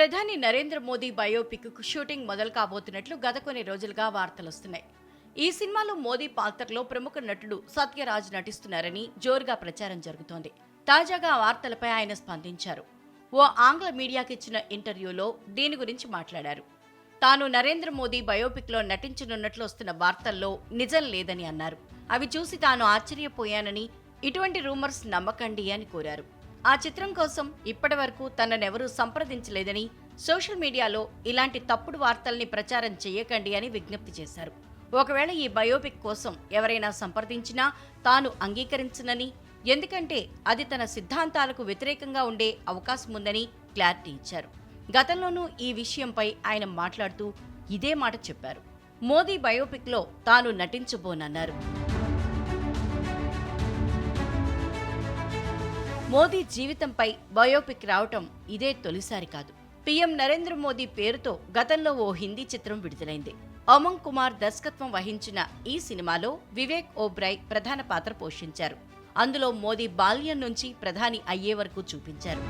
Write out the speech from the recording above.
ప్రధాని Narendra Modi biopic shooting మొదలు కాబోతున్నట్లు గత కొన్ని రోజులుగా వార్తలొస్తున్నాయి ఈ సినిమాలో మోదీ పాత్రలో ప్రముఖ నటుడు సత్యరాజ్ నటిస్తున్నారని జోరుగా ప్రచారం జరుగుతోంది. తాజాగా వార్తలపై ఆయన స్పందించారు. ఓ ఆంగ్ల మీడియాకి ఇచ్చిన ఇంటర్వ్యూలో దీని గురించి మాట్లాడారు. తాను నరేంద్ర మోదీ బయోపిక్లో నటించనున్నట్లు వస్తున్న వార్తల్లో నిజం లేదని అన్నారు. అవి చూసి తాను ఆశ్చర్యపోయానని ఇటువంటి రూమర్స్ నమ్మకండి అని కోరారు. ఆ చిత్రం కోసం ఇప్పటి వరకు తననెవరూ సంప్రదించలేదని సోషల్ మీడియాలో ఇలాంటి తప్పుడు వార్తల్ని ప్రచారం చేయకండి అని విజ్ఞప్తి చేశారు. ఒకవేళ ఈ బయోపిక్ కోసం ఎవరైనా సంప్రదించినా తాను అంగీకరించనని ఎందుకంటే అది తన సిద్ధాంతాలకు వ్యతిరేకంగా ఉండే అవకాశం ఉందని క్లారిటీ ఇచ్చారు. గతంలోనూ ఈ విషయంపై ఆయన మాట్లాడుతూ ఇదే మాట చెప్పారు. మోదీ బయోపిక్లో తాను నటించబోనన్నారు. మోదీ జీవితంపై బయోపిక్ రావటం ఇదే తొలిసారి కాదు. పీఎం నరేంద్ర మోదీ పేరుతో గతంలో ఓ హిందీ చిత్రం విడుదలైంది. అమంగ్ కుమార్ దర్శకత్వం వహించిన ఈ సినిమాలో వివేక్ ఓబ్రాయ్ ప్రధాన పాత్ర పోషించారు. అందులో మోదీ బాల్యం నుంచి ప్రధాని అయ్యే వరకు చూపించారు.